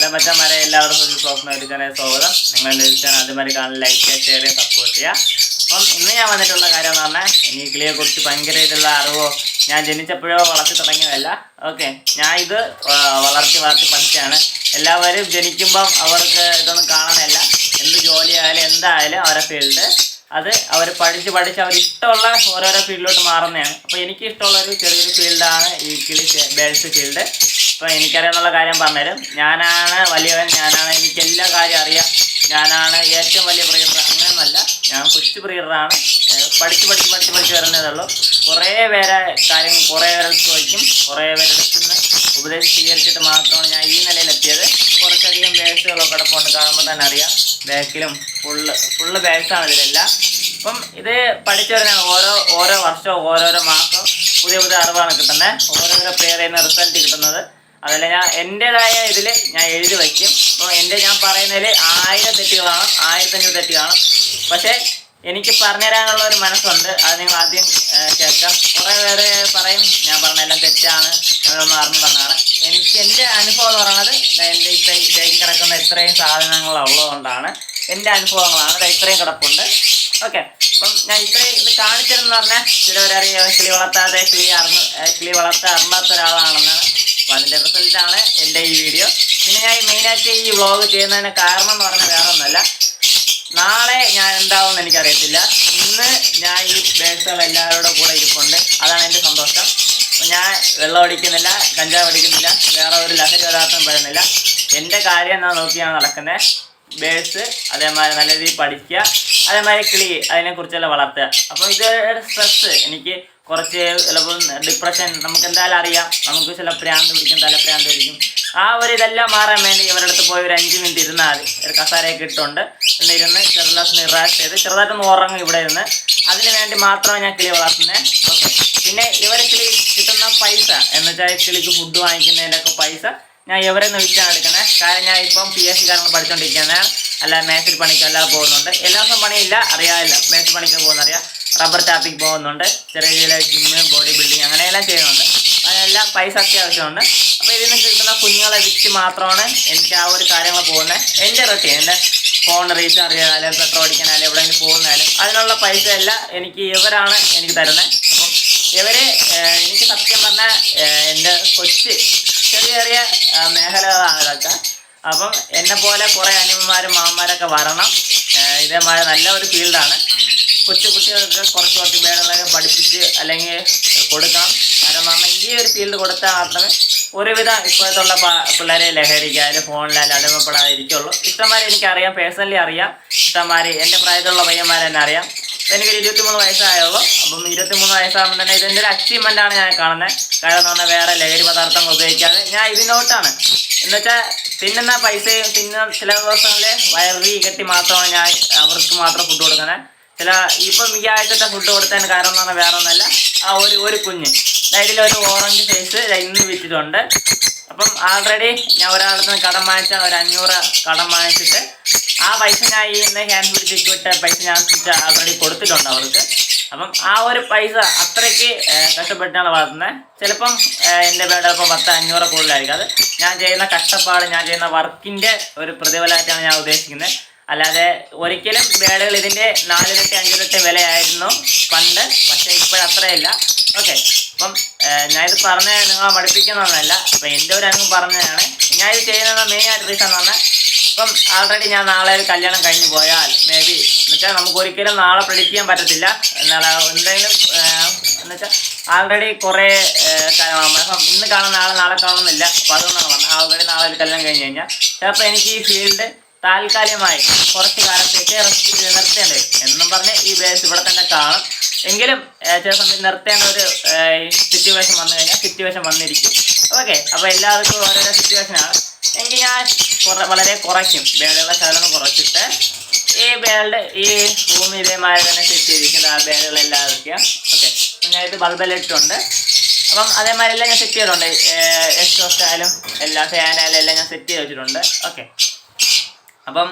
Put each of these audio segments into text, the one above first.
Hello മച്ചന്മാരെ എല്ലാവർക്കും ഒരു പ്രോഗ്രാം എടുക്കാനായി സ്വാഗതം. നിങ്ങൾ ചോദിച്ചാൽ ആദ്യമായി കാണാൻ ലൈക്ക് ചെയ്യുക ഷെയർ ചെയ്യുക സപ്പോർട്ട് ചെയ്യുക. അപ്പം ഇന്ന് ഞാൻ വന്നിട്ടുള്ള കാര്യം എന്ന് പറഞ്ഞാൽ എനിക്ക് കുറിച്ച് ഭയങ്കര ഇതുള്ള അറിവോ ഞാൻ ജനിച്ചപ്പോഴോ വളർത്തി തുടങ്ങിയതല്ല. ഓക്കെ ഞാൻ ഇത് വളർത്തി വളർത്തി പഠിച്ചാണ് എല്ലാവരും ജനിക്കുമ്പം അവർക്ക് ഇതൊന്നും കാണുന്നില്ല. എന്ത് ജോലിയായാലും എന്തായാലും അവരെ ഫീൽഡ് അത് അവർ പഠിച്ച് പഠിച്ച് അവർ ഇഷ്ടമുള്ള ഓരോരോ ഫീൽഡിലോട്ട് മാറുന്നതാണ്. അപ്പോൾ എനിക്ക് ഇഷ്ടമുള്ള ഒരു ചെറിയൊരു ഫീൽഡാണ് ഈ കിളി ബേൾസ് ഫീൽഡ് അപ്പോൾ എനിക്കറിയാമെന്നുള്ള കാര്യം പറഞ്ഞുതരും. ഞാനാണ് വലിയവൻ ഞാനാണ് എനിക്ക് എല്ലാ കാര്യം അറിയാം. ഞാനാണ് ഏറ്റവും വലിയ ബ്രീഡർ അങ്ങനെയൊന്നുമല്ല ഞാൻ കൊച്ചു പ്രിയറാണ് പഠിച്ച് പഠിച്ച് പഠിച്ച് പഠിച്ച് വരുന്നതേ കുറേ പേരെ കാര്യങ്ങൾ കുറേ പേരെ ചോദിക്കും കുറേ പേരെ നിന്ന് ഉപദേശം സ്വീകരിച്ചിട്ട് മാത്രമാണ് ഞാൻ ഈ നിലയിലെത്തിയത്. കുറച്ചധികം ബേസുകളൊക്കെ കിടപ്പുണ്ട് കാണുമ്പോൾ തന്നെ അറിയാം. ബാക്കിലും ഫുള്ള് ഫുള്ള് ബേസാണ് ഇതിലെല്ലാം. അപ്പം ഇത് പഠിച്ചു ഓരോ ഓരോ വർഷവും ഓരോരോ മാസവും പുതിയ പുതിയ അറിവാണ് കിട്ടുന്നത്. ഓരോരോ പേരിൽ നിന്ന് റിസൾട്ട് കിട്ടുന്നത്. അതല്ല ഞാൻ എന്റെതായ ഇതിൽ ഞാൻ എഴുതി വയ്ക്കും. അപ്പോൾ എന്റെ ഞാൻ പറയുന്നതിൽ ആയിരം തെറ്റുകളാണ് ആയിരത്തഞ്ഞൂറ് തെറ്റുകളാണ്. പക്ഷേ എനിക്ക് പറഞ്ഞുതരാനുള്ള ഒരു മനസ്സുണ്ട്. അത് നിങ്ങൾ ആദ്യം കേൾക്കാം. കുറേ പേര് പറയും ഞാൻ പറഞ്ഞതെല്ലാം തെറ്റാണ് എന്നൊന്ന് അറിഞ്ഞു പറഞ്ഞതാണ് എനിക്ക് എന്റെ അനുഭവം എന്ന് പറയുന്നത് എന്റെ ഇത്ര ഇതേക്ക് കിടക്കുന്ന ഇത്രയും സാധനങ്ങൾ ഉള്ളതുകൊണ്ടാണ്. എന്റെ അനുഭവങ്ങളാണ്. അത് ഇത്രയും കിടപ്പുണ്ട്. ഓക്കെ. അപ്പം ഞാൻ ഇത്രയും ഇത് കാണിച്ചതെന്ന് പറഞ്ഞാൽ ചിലവരറിയാം കിളി വളർത്താതെ കിളി അറിഞ്ഞു കിളി വളർത്താൻ അറിയാത്ത ഒരാളാണെന്നാണ് അപ്പം അതിന്റെ റിസൾട്ടാണ് എന്റെ ഈ വീഡിയോ. പിന്നെ ഞാൻ മെയിനായിട്ട് ഈ വ്ളോഗ് ചെയ്യുന്നതിന് കാരണം എന്ന് പറഞ്ഞാൽ വേറെ ഒന്നുമല്ല നാളെ ഞാൻ എന്താവുമെന്ന് എനിക്കറിയത്തില്ല. ഇന്ന് ഞാൻ ഈ ബേസുകൾ എല്ലാവരുടെ കൂടെ ഇരിപ്പുണ്ട്. അതാണ് എന്റെ സന്തോഷം. ഞാൻ വെള്ളം അടിക്കുന്നില്ല കഞ്ചാവ് അടിക്കുന്നില്ല വേറെ ഒരു ലഹരി പദാർത്ഥം പെടുന്നില്ല എന്റെ കാര്യം എന്നാ നോക്കിയാണ് നടക്കുന്നത് ബേസ് അതേമാതിരി നല്ല രീതിയിൽ പഠിക്കുക അതേമാതിരി കിളി അതിനെക്കുറിച്ചെല്ലാം വളർത്തുക. അപ്പോൾ ഇത് സ്ട്രെസ് എനിക്ക് കുറച്ച് ചിലപ്പോൾ ഡിപ്രഷൻ നമുക്ക് എന്തായാലും അറിയാം. നമുക്ക് ചില പ്രാന്ത് പിടിക്കും തലപ്രാന്ത് പിടിക്കും. ആ ഒരു ഇതെല്ലാം മാറാൻ വേണ്ടി ഇവരുടെ അടുത്ത് പോയി ഒരു അഞ്ച് മിനിറ്റ് ഇരുന്നാൽ ഒരു കസാരയൊക്കെ ഇട്ടുണ്ട്. എന്ന് ഇരുന്ന് ചെറുതായിട്ട് നിറാഷ് ചെയ്ത് ചെറുതായിട്ടൊന്ന് ഉറങ്ങും ഇവിടെ ഇരുന്ന്. അതിന് വേണ്ടി മാത്രമാണ് ഞാൻ കിളി വളർത്തുന്നത് ഓക്കെ പിന്നെ ഇവരെ കിളി കിട്ടുന്ന പൈസ എന്ന് വെച്ചാൽ കിളിക്ക് ഫുഡ് വാങ്ങിക്കുന്നതിന്റെ ഒക്കെ പൈസ ഞാൻ ഇവരെ വിളിച്ചാണ് എടുക്കുന്നത്. കാരണം ഞാൻ ഇപ്പം പി എസ് സി കാരണം പഠിച്ചുകൊണ്ടിരിക്കുന്നത് അല്ല മേസ്ത്രി പണിക്ക് പോകുന്നുണ്ട്. എല്ലാ ദിവസവും പണിയില്ല. അറിയാമില്ല മേസ്ത്രി പണിക്ക് പോകുന്ന അറിയാം റബ്ബർ ടാപ്പിക്ക് പോകുന്നുണ്ട്. ചെറിയ ചെറിയ ജിമ്മ് ബോഡി ബിൽഡിങ് അങ്ങനെയെല്ലാം ചെയ്യുന്നുണ്ട്. അതിനെല്ലാം പൈസ അത്യാവശ്യമുണ്ട്. അപ്പോൾ ഇതിൽ നിന്ന് കിട്ടുന്ന കുഞ്ഞുങ്ങളെ വിറ്റ് മാത്രമാണ് എനിക്ക് ആ ഒരു കാര്യങ്ങൾ പോകുന്നത്. എന്റെ റൊട്ടീൻ എന്റെ ഫോൺ റീചാർജ് ചെയ്താലും പെട്രോൾ അടിക്കാനായാലും എവിടെയെങ്കിലും പോകുന്നാലും അതിനുള്ള പൈസ എല്ലാം എനിക്ക് ഇവരാണ് എനിക്ക് തരുന്നത്. അപ്പം ഇവരെ എനിക്ക് സത്യം പറഞ്ഞാൽ എന്റെ കൊച്ച് ചെറിയ ചെറിയ മേഖലകളാണ് ഇതൊക്കെ. അപ്പം എന്നെ പോലെ കുറേ അനിമന്മാരും മാമന്മാരൊക്കെ വരണം. ഇതേമാതിരി നല്ല ഒരു ഫീൽഡാണ് കൊച്ചു കുട്ടികൾക്ക് കുറച്ച് കുറച്ച് പേരുകളൊക്കെ പഠിപ്പിച്ച് അല്ലെങ്കിൽ കൊടുക്കാം. കാരണം നമ്മൾ ഈ ഒരു ഫീൽഡ് കൊടുത്താൽ മാത്രമേ ഒരുവിധം ഇപ്പോഴത്തുള്ള പിള്ളേരെ ലഹരിക്കായാലും ഫോണിലായാലും അടിമപ്പെടാതിരിക്കുള്ളൂ ഇഷ്ടംമാരെ എനിക്കറിയാം പേഴ്സണലി അറിയാം. ഇഷ്ടംമാരെ എന്റെ പ്രായത്തിലുള്ള പയ്യന്മാരെ തന്നെ അറിയാം. എനിക്ക് എനിക്കൊരു ഇരുപത്തിമൂന്ന് വയസ്സായുള്ളൂ. അപ്പം ഇരുപത്തിമൂന്ന് വയസ്സാകുമ്പോൾ തന്നെ ഇതിന്റെ ഒരു അച്ചീവ്മെന്റാണ് ഞാൻ കാണുന്നത് കാരണം എന്ന് പറഞ്ഞാൽ വേറെ ലഹരി പദാർത്ഥങ്ങൾ ഉപയോഗിക്കാതെ ഞാൻ ഇതിനോട്ടാണ്. എന്നുവെച്ചാൽ തിന്നുന്ന പൈസയും തിന്ന ചില ദിവസങ്ങളിൽ വയറി കെട്ടി മാത്രമാണ് ഞാൻ അവർക്ക് മാത്രം ഫുഡ് കൊടുക്കുന്നത്. ചില ഇപ്പം ഈ ആഴ്ചത്തെ ഫുഡ് കൊടുത്തതിന് കാരണം എന്ന് പറഞ്ഞാൽ വേറെ ഒന്നല്ല ആ ഒരു ഒരു കുഞ്ഞ്. അതായത് ഒരു ഓറഞ്ച് ഫേസ് ഇന്ന് വിറ്റിട്ടുണ്ട്. അപ്പം ആൾറെഡി ഞാൻ ഒരാളുടെ നിന്ന് കടം വാങ്ങിച്ച ഒരു അഞ്ഞൂറ് കടം വാങ്ങിച്ചിട്ട് ആ പൈസ ഞാൻ ഈ ഇന്ന് ഹാൻഡ് പിടിച്ചിട്ട് വിട്ട പൈസ ഞാൻ ആൾറെഡി കൊടുത്തിട്ടുണ്ട് അവർക്ക്. അപ്പം ആ ഒരു പൈസ അത്രയ്ക്ക് കഷ്ടപ്പെട്ടാണ് വളർത്തുന്നത്. ചിലപ്പം എന്റെ പേരുടെ ചിലപ്പോൾ പത്ത് അഞ്ഞൂറ് കൂടുതലായിരിക്കും. അത് ഞാൻ ചെയ്യുന്ന കഷ്ടപ്പാട് ഞാൻ ചെയ്യുന്ന വർക്കിന്റെ ഒരു പ്രതിഫലമായിട്ടാണ് ഞാൻ ഉദ്ദേശിക്കുന്നത്. അല്ലാതെ ഒരിക്കലും ബേഡുകൾ ഇതിന്റെ നാലിരട്ടി അഞ്ചിരട്ടി വിലയായിരുന്നു പണ്ട്. പക്ഷേ ഇപ്പോഴത്രയല്ല ഓക്കെ. അപ്പം ഞാനിത് പറഞ്ഞ നിങ്ങളെ മടുപ്പിക്കുന്നൊന്നല്ല അപ്പം എന്റെ ഒരു അനുഭവം പറഞ്ഞതാണ്. ഞാൻ ഇത് ചെയ്യുന്നത് മെയിൻ ആയിട്ട് റീസൺ എന്ന് ഇപ്പം ആൾറെഡി ഞാൻ നാളെ ഒരു കല്യാണം കഴിഞ്ഞു പോയാൽ മേ ബി എന്നുവെച്ചാൽ നമുക്ക് ഒരിക്കലും നാളെ പ്രെഡിക്റ്റ് ചെയ്യാൻ പറ്റത്തില്ല. എന്നാൽ എന്തെങ്കിലും എന്നുവെച്ചാൽ ആൾറെഡി കുറേ ഇപ്പം ഇന്ന് കാണുന്ന നാളെ നാളെ കാണുന്നില്ല. അപ്പോൾ അതുകൊണ്ടാണ് പറഞ്ഞത്. ആൾറെഡി നാളെ ഒരു കല്യാണം കഴിഞ്ഞ് കഴിഞ്ഞാൽ. ചിലപ്പോൾ എനിക്ക് ഈ ഫീൽഡ് താൽക്കാലികമായി കുറച്ച് കാലത്തേക്ക് നിർത്തേണ്ടി വരും. എന്നും പറഞ്ഞ് ഈ ബേസ് ഇവിടെ തന്നെ കാണും. എങ്കിലും ചില സമയത്ത് നിർത്തേണ്ട ഒരു സിറ്റുവേഷൻ വന്നു കഴിഞ്ഞാൽ സിറ്റുവേഷൻ വന്നിരിക്കും. ഓക്കെ അപ്പോൾ എല്ലാവർക്കും ഓരോരോ സിറ്റുവേഷനാണ് എങ്കിൽ ഞാൻ വളരെ കുറയ്ക്കും. ബേഡുകളുടെ ശകലം കുറച്ചിട്ട് ഈ ബേളുടെ ഈ ഭൂമി ഇതേമാതിരി തന്നെ സെറ്റ് ചെയ്തിരിക്കുന്നത് ആ ബേഡുകളെല്ലാം വെക്കാം ഓക്കെ ഞാനിത് ഇട്ടുണ്ട്. അപ്പം അതേമാതിരി എല്ലാം ഞാൻ സെറ്റ് ചെയ്തിട്ടുണ്ട്. എക്സോസ്റ്റ് ആയാലും എല്ലാ ഫാനായാലും എല്ലാം ഞാൻ സെറ്റ് ചെയ്ത് വെച്ചിട്ടുണ്ട്. ഓക്കെ അപ്പം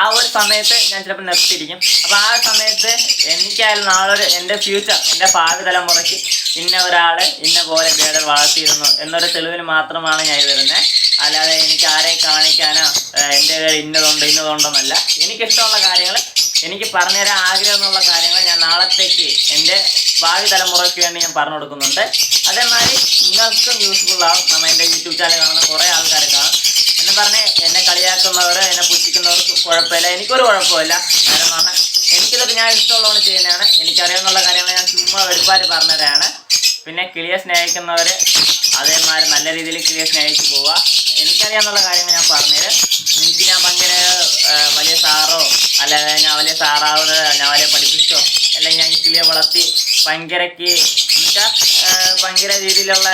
ആ ഒരു സമയത്ത് ഞാൻ ചിലപ്പോൾ നിർത്തിയിരിക്കും. അപ്പോൾ ആ സമയത്ത് എനിക്കായാലും നാളെ എന്റെ ഫ്യൂച്ചർ എന്റെ ഭാവി തലമുറയ്ക്ക് ഇന്ന ഒരാൾ ഇന്ന പോലെ ഭേദ വളർത്തിയിരുന്നു എന്നൊരു തെളിവിന് മാത്രമാണ് ഞാൻ വരുന്നത് അല്ലാതെ എനിക്ക് ആരെ കാണിക്കാനോ എന്റെ ഇന്നതുണ്ട് ഇന്നതുണ്ടെന്നല്ല എനിക്കിഷ്ടമുള്ള കാര്യങ്ങൾ എനിക്ക് പറഞ്ഞുതരാൻ ആഗ്രഹം എന്നുള്ള കാര്യങ്ങൾ ഞാൻ നാളത്തേക്ക് എന്റെ ഭാവി തലമുറയ്ക്ക് വേണ്ടി ഞാൻ പറഞ്ഞു കൊടുക്കുന്നുണ്ട്. അതേമാതിരി നിങ്ങൾക്കും യൂസ്ഫുൾ ആവും. നമ്മൾ എന്റെ യൂട്യൂബ് ചാനൽ കാണുന്ന കുറേ ആൾക്കാരെ കാണും. എന്ന് പറഞ്ഞ് എന്നെ കളിയാക്കുന്നവർ എന്നെ പുച്ഛിക്കുന്നവർക്ക് കുഴപ്പമില്ല. എനിക്കൊരു കുഴപ്പമില്ല. കാരണം പറഞ്ഞാൽ എനിക്കിതൊക്കെ ഞാൻ ഇഷ്ടമുള്ളതുകൊണ്ട് ചെയ്യുന്നതാണ്. എനിക്കറിയാവുന്ന കാര്യങ്ങൾ ഞാൻ ചുമ്മാ വെടുപ്പാറ്റ് പറഞ്ഞതാണ്. പിന്നെ കിളിയെ സ്നേഹിക്കുന്നവർ അതേമാതിരി നല്ല രീതിയിൽ കിളിയെ സ്നേഹിച്ച് പോവുക എനിക്കറിയാവുന്ന കാര്യങ്ങൾ ഞാൻ പറഞ്ഞുതരാം. എനിക്ക് ഞാൻ ഭയങ്കര വലിയ സാറോ അല്ലാതെ ഞാൻ വലിയ സാറാവോ ഞാൻ വലിയ പഠിപ്പിച്ചോ അല്ലെങ്കിൽ ഞാൻ കിളിയെ വളർത്തി ഭയങ്കരക്ക് എന്നുവെച്ചാൽ ഭയങ്കര രീതിയിലുള്ള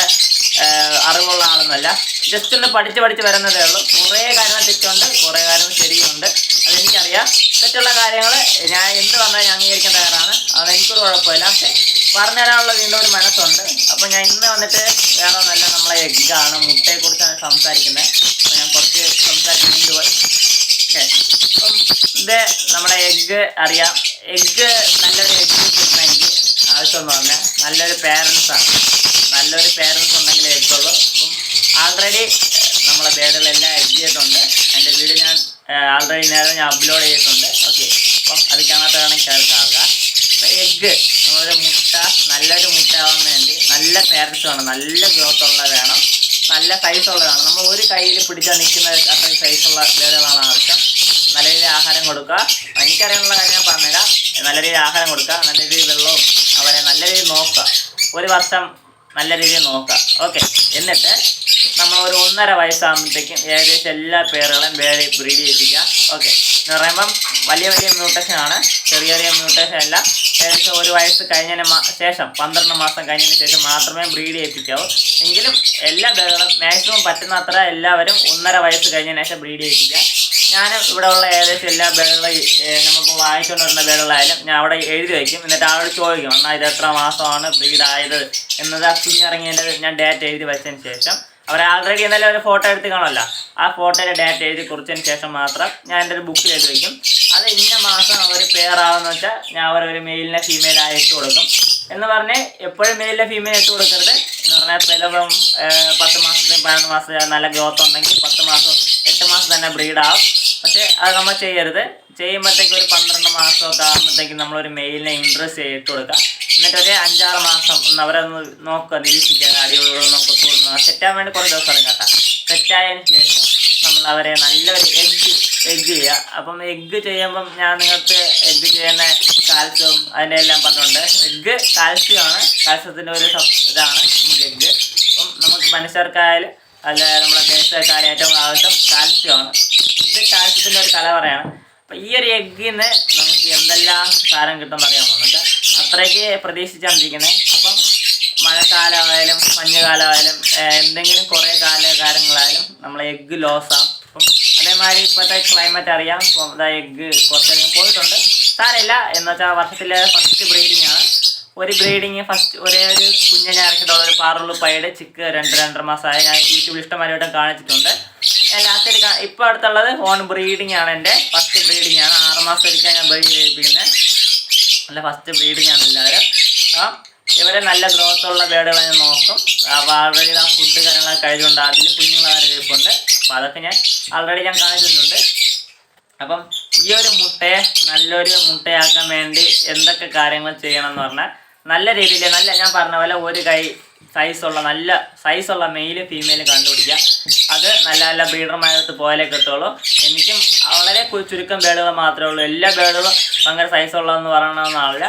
അറിവുള്ള ആളൊന്നുമല്ല. ജസ്റ്റ് ഒന്ന് പഠിച്ച് പഠിച്ച് വരുന്നതേ ഉള്ളൂ. കുറേ കാര്യങ്ങൾ തെറ്റുണ്ട് കുറേ കാര്യങ്ങൾ ശരിയുണ്ട്. അതെനിക്കറിയാം. തെറ്റുള്ള കാര്യങ്ങൾ ഞാൻ എന്ത് പറഞ്ഞാലും ഞാൻ അംഗീകരിക്കാൻ തയ്യാറാണ് അത് എനിക്കൊരു കുഴപ്പമില്ല. പക്ഷേ പറഞ്ഞു തരാനുള്ള വീണ്ടും ഒരു മനസ്സുണ്ട്. അപ്പോൾ ഞാൻ ഇന്ന് വന്നിട്ട് വേറെ ഒന്നല്ല നമ്മളെ എഗ്ഗാണ് മുട്ടയെക്കുറിച്ചാണ് സംസാരിക്കുന്നത്. അപ്പോൾ ഞാൻ കുറച്ച് സംസാരിക്കുന്നുണ്ട് പോയി. ഓക്കെ. അപ്പം ഇത് നമ്മുടെ എഗ്ഗ് അറിയാം. എഗ്ഗ് നല്ലൊരു എഗ്ഗ് കിട്ടണമെങ്കിൽ ആവശ്യമെന്ന് പറഞ്ഞാൽ നല്ലൊരു പേരൻസാണ് നല്ലൊരു പേരൻസ് ഉണ്ടെങ്കിലേ എടുത്തുള്ളൂ. അപ്പം ആൾറെഡി നമ്മളെ ബേഡുകളെല്ലാം എഡ് ചെയ്തിട്ടുണ്ട് എന്റെ വീഡിയോ ഞാൻ ആൾറെഡി നേരം ഞാൻ അപ്ലോഡ് ചെയ്തിട്ടുണ്ട്. ഓക്കെ അപ്പം അത് കാണാത്തതാണെങ്കിൽ കയറി കാണുക എഗ്ഗ് നമ്മളൊരു മുട്ട നല്ലൊരു മുട്ട ആവാൻ വേണ്ടി നല്ല പേരൻസ് വേണം. നല്ല ഗ്രോത്ത് ഉള്ള വേണം. നല്ല സൈസ് ഉള്ളതാണ് നമ്മൾ ഒരു കയ്യിൽ പിടിച്ചാൽ നിൽക്കുന്ന അത്രയും സൈസുള്ള ബേഡുകളാണ് ആവശ്യം. നല്ല രീതിയിൽ ആഹാരം കൊടുക്കുക. എനിക്കറിയാനുള്ള കാര്യം ഞാൻ പറഞ്ഞുതരാം. നല്ല രീതിയിൽ ആഹാരം കൊടുക്കുക നല്ല രീതിയിൽ വെള്ളവും അവരെ നല്ല രീതിയിൽ നോക്കുക. ഒരു വർഷം നല്ല രീതിയിൽ നോക്കുക. ഓക്കെ എന്നിട്ട് നമ്മൾ ഒരു ഒന്നര വയസ്സാകുമ്പോഴത്തേക്കും ഏകദേശം എല്ലാ പേരുകളും വേറെ ബ്രീഡ് ചെയ്യിപ്പിക്കുക. ഓക്കെ എന്ന് പറയുമ്പം വലിയ വലിയ മ്യൂട്ടേഷൻ ആണ്. ചെറിയ ചെറിയ മ്യൂട്ടേഷൻ അല്ല. ഏകദേശം ഒരു വയസ്സ് കഴിഞ്ഞതിന് ശേഷം പന്ത്രണ്ട് മാസം കഴിഞ്ഞതിന് ശേഷം മാത്രമേ ബ്രീഡ് ചെയ്യിപ്പിക്കാവൂ. എങ്കിലും എല്ലാ പേരുകളും മാക്സിമം പറ്റുന്നത്ര എല്ലാവരും ഒന്നര വയസ്സ് കഴിഞ്ഞതിന് ശേഷം ബ്രീഡ് ചെയ്യിപ്പിക്കുക. ഞാൻ ഇവിടെ ഉള്ള ഏകദേശം എല്ലാ ബേഡുകളും നമുക്ക് വാങ്ങിച്ചുകൊണ്ട് വരുന്ന ബേറുകളായാലും ഞാൻ അവിടെ എഴുതി വയ്ക്കും. എന്നിട്ട് ആളോട് ചോദിക്കും എന്നാൽ ഇത് എത്ര മാസമാണ് ബ്രീഡ് ആയത് എന്നത് ആ കുഞ്ഞിറങ്ങിയതിന്റെ ഞാൻ ഡേറ്റ് എഴുതി വെച്ചതിന് ശേഷം അവർ ആൾറെഡി എന്തായാലും ഒരു ഫോട്ടോ എടുത്ത് കാണുമല്ലോ. ആ ഫോട്ടോയുടെ ഡേറ്റ് എഴുതി കുറിച്ചതിന് ശേഷം മാത്രം ഞാൻ എന്റെ ഒരു ബുക്കിൽ എഴുതി വയ്ക്കും. അത് ഇന്ന മാസം അവർ പേറാവെന്ന് വെച്ചാൽ ഞാൻ അവരൊരു മെയിലിനെ ഫീമെയിലായി ഇട്ട് കൊടുക്കും. എന്ന് പറഞ്ഞ് എപ്പോഴും മെയിലിനെ ഫീമെയിൽ ഇട്ട് കൊടുക്കരുത്. എന്ന് പറഞ്ഞാൽ ചിലപ്പം പത്ത് മാസത്തിന് പതിനൊന്ന് മാസം നല്ല ഗ്രോത്ത് ഉണ്ടെങ്കിൽ പത്ത് മാസം എട്ട് മാസം തന്നെ ബ്രീഡാവും പക്ഷേ അത് നമ്മൾ ചെയ്യരുത്. ചെയ്യുമ്പോഴത്തേക്ക് ഒരു പന്ത്രണ്ട് മാസമൊക്കെ ആകുമ്പോഴത്തേക്ക് നമ്മളൊരു മെയിലിനെ ഇൻട്രസ്റ്റ് ചെയ്തിട്ട് കൊടുക്കുക. എന്നിട്ട് ഒരു അഞ്ചാറ് മാസം ഒന്ന് അവരെ ഒന്ന് നോക്കുക നിരീക്ഷിക്കുക അടിപൊളി കൊത്തുകൊടുക്കുക സെറ്റാൻ വേണ്ടി കുറേ ദിവസം എടുക്കും കേട്ടോ. സെറ്റായതിന് ശേഷം നമ്മൾ അവരെ നല്ലൊരു എഗ്ഗ് എഗ്ഗ് ചെയ്യുക. അപ്പം എഗ്ഗ് ചെയ്യുമ്പം ഞാൻ നിങ്ങൾക്ക് എഗ്ഗ് ചെയ്യുന്ന കാൽസ്യം അതിന്റെ എല്ലാം പറഞ്ഞുണ്ട് എഗ്ഗ് കാൽസ്യമാണ് കാൽസ്യത്തിന്റെ ഒരു ഇതാണ് നമുക്ക് എഗ്ഗ് അപ്പം നമുക്ക് മനുഷ്യർക്കായാലും അല്ല നമ്മളെ ദേശക്കായാലും ഏറ്റവും ആവശ്യം കാൽസ്യമാണ് ഇത് കാൽസ്യത്തിന്റെ ഒരു കലവറയാണ് അപ്പോൾ ഈ ഒരു എഗ്ഗിൽ നിന്ന് നമുക്ക് എന്തെല്ലാം സാരം കിട്ടുമെന്ന് അറിയാമോ എന്ന് വെച്ചാൽ അത്രയ്ക്ക് പ്രതീക്ഷിച്ചാണ്ടിരിക്കുന്നത് അപ്പം മഴക്കാലമായാലും മഞ്ഞുകാലമായാലും എന്തെങ്കിലും കുറേ കാല കാര്യങ്ങളായാലും നമ്മൾ എഗ്ഗ് ലോസാവും അപ്പം അതേമാതിരി ഇപ്പോഴത്തെ ക്ലൈമറ്റ് അറിയാം. അപ്പം എഗ്ഗ് കുറച്ചധികം പോയിട്ടുണ്ട്. സാരമില്ല. എന്നുവെച്ചാൽ വർഷത്തിലെ ഫസ്റ്റ് ബ്രീഡിംഗ് ആണ്. ഒരു ബ്രീഡിങ് ഫസ്റ്റ് ഒരേ ഒരു കുഞ്ഞിനെ ഇറക്കിയിട്ടുള്ള ഒരു പാറുള്ളു പൈഡ് ചിക്ക് രണ്ട് രണ്ടര മാസമായി. ഞാൻ യൂട്യൂബിൽ ഇഷ്ടമായിട്ട് കാണിച്ചിട്ടുണ്ട്. ഞാൻ ലാസ്റ്റ് ഇപ്പോൾ അടുത്തുള്ളത് ഓൺ ബ്രീഡിംഗ് ആണ് എന്റെ ഫസ്റ്റ് ബ്രീഡിംഗ് ആണ്. ആറ് മാസം ഒരിക്കൽ ഞാൻ ബ്രീഡ് ചെയ്യിപ്പിക്കുന്നത് നല്ല ഫസ്റ്റ് ബ്രീഡിംഗ് ആണ് എല്ലാവരും. അപ്പം ഇവരെ നല്ല ഗ്രോത്ത് ഉള്ള ബേഡുകളെ ഞാൻ നോക്കും. ആൾറെഡി ആ ഫുഡ് കാര്യങ്ങളൊക്കെ കഴിച്ചുകൊണ്ട് അതിൽ കുഞ്ഞുങ്ങളാരെ കഴിപ്പുണ്ട് അപ്പം അതൊക്കെ ഞാൻ ആൾറെഡി ഞാൻ കാണിച്ചിട്ടുണ്ട്. അപ്പം ഈ ഒരു മുട്ടയെ നല്ലൊരു മുട്ടയാക്കാൻ വേണ്ടി എന്തൊക്കെ കാര്യങ്ങൾ ചെയ്യണം എന്ന് പറഞ്ഞാൽ നല്ല രീതിയിൽ നല്ല ഞാൻ പറഞ്ഞ പോലെ ഒരു കൈ സൈസുള്ള നല്ല സൈസുള്ള മെയിൽ ഫീമെയിൽ കണ്ടുപിടിക്കുക അത് നല്ല നല്ല ബ്രീഡർമാരടുത്ത് പോയാലേ കിട്ടുള്ളൂ. എനിക്കും വളരെ ചുരുക്കം ബേഡുകൾ മാത്രമേ ഉള്ളൂ. എല്ലാ ബേഡുകളും ഭയങ്കര സൈസുള്ളതെന്ന് പറയണമെന്നാവില്ല